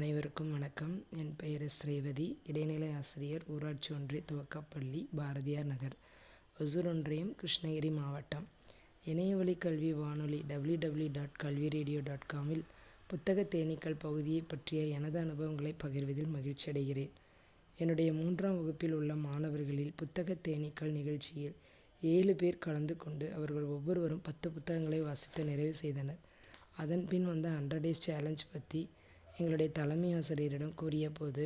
அனைவருக்கும் வணக்கம். என் பெயர் ஸ்ரீவதி. இடைநிலை ஆசிரியர் ஊராட்சி ஒன்றிய துவக்கப்பள்ளி பாரதியார் நகர். ஒசூர் ஒன்றியம் கிருஷ்ணகிரி மாவட்டம். இணையவழி கல்வி வானொலி W W dot Kalvi radio dot காமில் புத்தக தேனீக்கள் பகுதியை பற்றிய எனது அனுபவங்களை பகிர்வதில் மகிழ்ச்சி அடைகிறேன். என்னுடைய மூன்றாம் வகுப்பில் உள்ள மாணவர்களில் புத்தக தேனீக்கள் நிகழ்ச்சியில் ஏழு பேர் கலந்து கொண்டு அவர்கள் ஒவ்வொருவரும் பத்து புத்தகங்களை வாசித்து நிறைவு செய்தனர். அதன் பின் வந்த ஹண்ட்ரட் டேஸ் சேலஞ்ச் பற்றி எங்களுடைய தலைமை ஆசிரியரிடம் கூறிய போது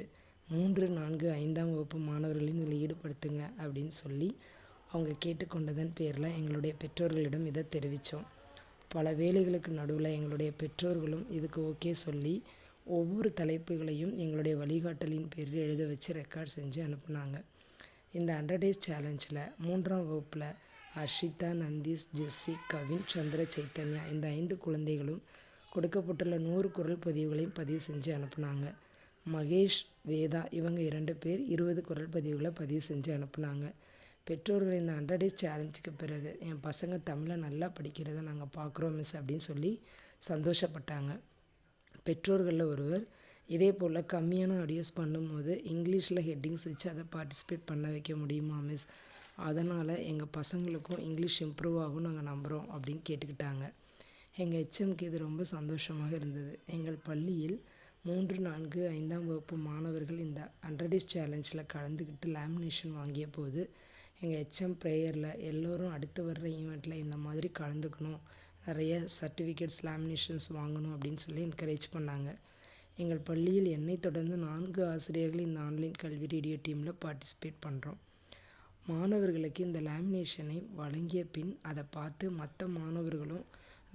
மூன்று நான்கு ஐந்தாம் வகுப்பு மாணவர்களையும் இதில் ஈடுபடுத்துங்க அப்படின்னு சொல்லி அவங்க கேட்டுக்கொண்டதன் பேரில் எங்களுடைய பெற்றோர்களிடம் இதை தெரிவித்தோம் பல வேலைகளுக்கு நடுவில் எங்களுடைய பெற்றோர்களும் இதுக்கு ஓகே சொல்லி ஒவ்வொரு தலைப்புகளையும் எங்களுடைய வழிகாட்டலின் பேரில் எழுத வச்சு ரெக்கார்ட் செஞ்சு அனுப்புனாங்க. இந்த ஹண்ட்ரட் டேஸ் சேலஞ்சில் மூன்றாம் வகுப்பில் ஹர்ஷிதா நந்தீஷ் ஜெஸ்ஸி கவின் சந்திர சைத்தன்யா இந்த ஐந்து குழந்தைகளும் கொடுக்கப்பட்டுள்ள நூறு குரல் பதிவுகளையும் பதிவு செஞ்சு அனுப்புனாங்க. மகேஷ் வேதா இவங்க இரண்டு பேர் இருபது குரல் பதிவுகளை பதிவு செஞ்சு அனுப்புனாங்க. பெற்றோர்கள் இந்த ஹண்ட்ரட் டேஸ் சேலஞ்சுக்கு பிறகு என் பசங்க தமிழை நல்லா படிக்கிறத நாங்கள் பார்க்குறோம் மிஸ் அப்படின்னு சொல்லி சந்தோஷப்பட்டாங்க. பெற்றோர்களில் ஒருவர் இதே போல் கம்மியான ஆடியோஸ் பண்ணும்போது இங்கிலீஷில் ஹெட்டிங்ஸ் வச்சு அதை பார்ட்டிசிபேட் பண்ண வைக்க முடியுமா மிஸ்? அதனால் எங்கள் பசங்களுக்கும் இங்கிலீஷ் இம்ப்ரூவ் ஆகும் நாங்கள் நம்புகிறோம் அப்படின்னு கேட்டுக்கிட்டாங்க. எங்கள் ஹெச்எம்க்கு இது ரொம்ப சந்தோஷமாக இருந்தது. எங்கள் பள்ளியில் மூன்று நான்கு ஐந்தாம் வகுப்பு மாணவர்கள் இந்த அண்ட்ரடிஸ் சேலஞ்சில் கலந்துக்கிட்டு லேமினேஷன் வாங்கிய போது எங்கள் ஹெச்எம் ப்ரேயரில் எல்லோரும் அடுத்து வர்ற ஈவெண்ட்டில் இந்த மாதிரி கலந்துக்கணும் நிறைய சர்டிஃபிகேட்ஸ் லேமினேஷன்ஸ் வாங்கணும் அப்படின்னு சொல்லி என்கரேஜ் பண்ணாங்க. எங்கள் பள்ளியில் என்னை தொடர்ந்து நான்கு ஆசிரியர்கள் இந்த ஆன்லைன் கல்வி ரேடியோ டீமில் பார்ட்டிசிபேட் பண்ணுறோம் மாணவர்களுக்கு இந்த லேமினேஷனை வழங்கிய பின் அதை பார்த்து மற்ற மாணவர்களும்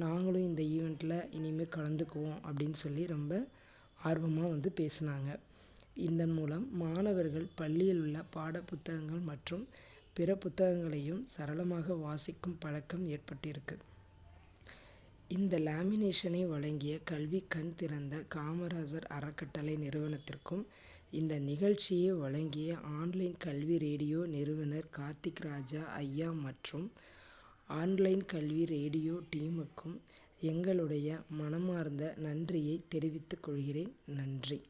நாங்களும் இந்த ஈவெண்ட்டில் இனிமேல் கலந்துக்குவோம் அப்படின்னு சொல்லி ரொம்ப ஆர்வமாக வந்து பேசினாங்க. இதன் மூலம் மாணவர்கள் பள்ளியில் உள்ள பாட புத்தகங்கள் மற்றும் பிற புத்தகங்களையும் சரளமாக வாசிக்கும் பழக்கம் ஏற்பட்டிருக்கு. இந்த லேமினேஷனை வழங்கிய கல்வி கண் திறந்த காமராஜர் அறக்கட்டளை நிறுவனத்திற்கும் இந்த நிகழ்ச்சியை வழங்கிய ஆன்லைன் கல்வி ரேடியோ நிறுவனர் கார்த்திக் ராஜா ஐயா மற்றும் ஆன்லைன் கல்வி ரேடியோ டீமுக்கும் எங்களுடைய மனமார்ந்த நன்றியை தெரிவித்துக் கொள்கிறேன். நன்றி.